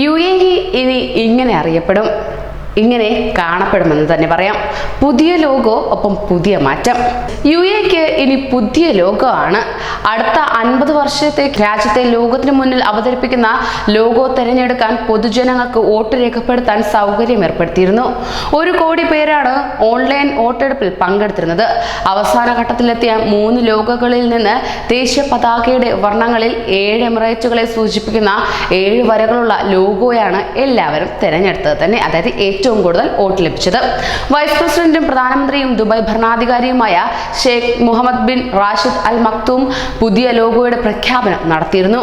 U A ഇനി ഇങ്ങനെ അറിയപ്പെടും. ഇങ്ങനെ കാണപ്പെടുമെന്ന് തന്നെ പറയാം. പുതിയ ലോഗോ ഒപ്പം പുതിയ മാറ്റം. യു എക്ക് ഇനി പുതിയ ലോഗോ ആണ് അടുത്ത അൻപത് വർഷത്തെ രാജ്യത്തെ ലോകത്തിന് മുന്നിൽ അവതരിപ്പിക്കുന്ന ലോഗോ തിരഞ്ഞെടുക്കാൻ പൊതുജനങ്ങൾക്ക് വോട്ട് രേഖപ്പെടുത്താൻ സൗകര്യം ഏർപ്പെടുത്തിയിരുന്നു. ഒരു കോടി പേരാണ് ഓൺലൈൻ വോട്ടെടുപ്പിൽ പങ്കെടുത്തിരുന്നത്. അവസാന ഘട്ടത്തിലെത്തിയ മൂന്ന് ലോഗോകളിൽ നിന്ന് ദേശീയ പതാകയുടെ വർണങ്ങളിൽ ഏഴ് എമിറേറ്റുകളെ സൂചിപ്പിക്കുന്ന ഏഴ് വരകളുള്ള ലോഗോയാണ് എല്ലാവരും തിരഞ്ഞെടുത്തത് തന്നെ. അതായത് ഏറ്റവും കൂടുതൽ വോട്ട് ലഭിച്ചത്. വൈസ് പ്രസിഡന്റും പ്രധാനമന്ത്രിയും Dubai ഭരണാധികാരിയുമായ Sheikh Mohammed bin Rashid Al Maktoum പുതിയ ലോഗോയുടെ പ്രഖ്യാപനം നടത്തിയിരുന്നു.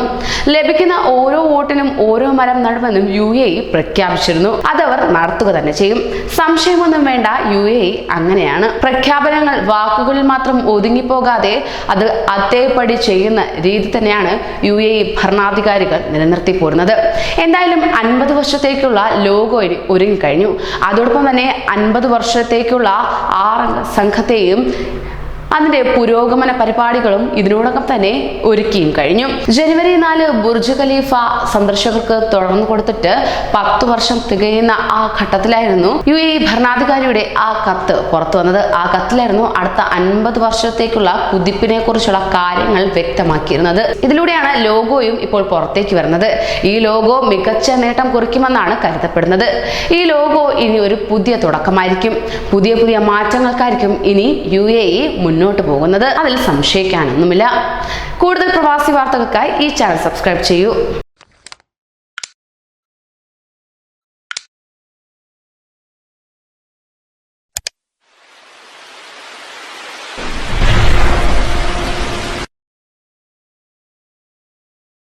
ലഭിക്കുന്ന ഓരോ വോട്ടിനും ഓരോ മരം നടുമെന്നും യു എ പ്രഖ്യാപിച്ചിരുന്നു. അതവർ നടത്തുക തന്നെ ചെയ്യും. സംശയമൊന്നും വേണ്ട യു എ അങ്ങനെയാണ്. പ്രഖ്യാപനങ്ങൾ വാക്കുകളിൽ മാത്രം ഒതുങ്ങിപ്പോകാതെ അത് അതേപടി ചെയ്യുന്ന രീതി തന്നെയാണ് യു എ ഭരണാധികാരികൾ നിലനിർത്തി പോരുന്നത് എന്തായാലും അൻപത് വർഷത്തേക്കുള്ള ലോഗോ ഒരുങ്ങിക്കഴിഞ്ഞു. അതോടൊപ്പം തന്നെ അൻപത് വർഷത്തേക്കുള്ള ആറ് സംഘത്തെയും അതിന്റെ പുരോഗമന പരിപാടികളും ഇതിനോടകം തന്നെ ഒരുക്കിയും കഴിഞ്ഞു. ജനുവരി നാല് ബുർജ് ഖലീഫ സന്ദർശകർക്ക് തുറന്നു കൊടുത്തിട്ട് പത്തു വർഷം തികയുന്ന ആ ഘട്ടത്തിലായിരുന്നു യു എ ഭരണാധികാരിയുടെ ആ കത്ത് പുറത്തു വന്നത്. ആ കത്തിലായിരുന്നു അടുത്ത അൻപത് വർഷത്തേക്കുള്ള കുതിപ്പിനെ കുറിച്ചുള്ള കാര്യങ്ങൾ വ്യക്തമാക്കിയിരുന്നത്. ഇതിലൂടെയാണ് ലോഗോയും ഇപ്പോൾ പുറത്തേക്ക് വരുന്നത്. ഈ ലോഗോ മികച്ച നേട്ടം കുറിക്കുമെന്നാണ് കരുതപ്പെടുന്നത്. ഈ ലോഗോ ഇനി ഒരു പുതിയ തുടക്കമായിരിക്കും. പുതിയ പുതിയ മാറ്റങ്ങൾക്കായിരിക്കും ഇനി യു എ ഇ മുന്നോട്ട് പോകുന്നത്. അതിൽ സംശയിക്കാനൊന്നുമില്ല. കൂടുതൽ പ്രവാസി വാർത്തകൾക്കായി ഈ ചാനൽ സബ്സ്ക്രൈബ് ചെയ്യൂ.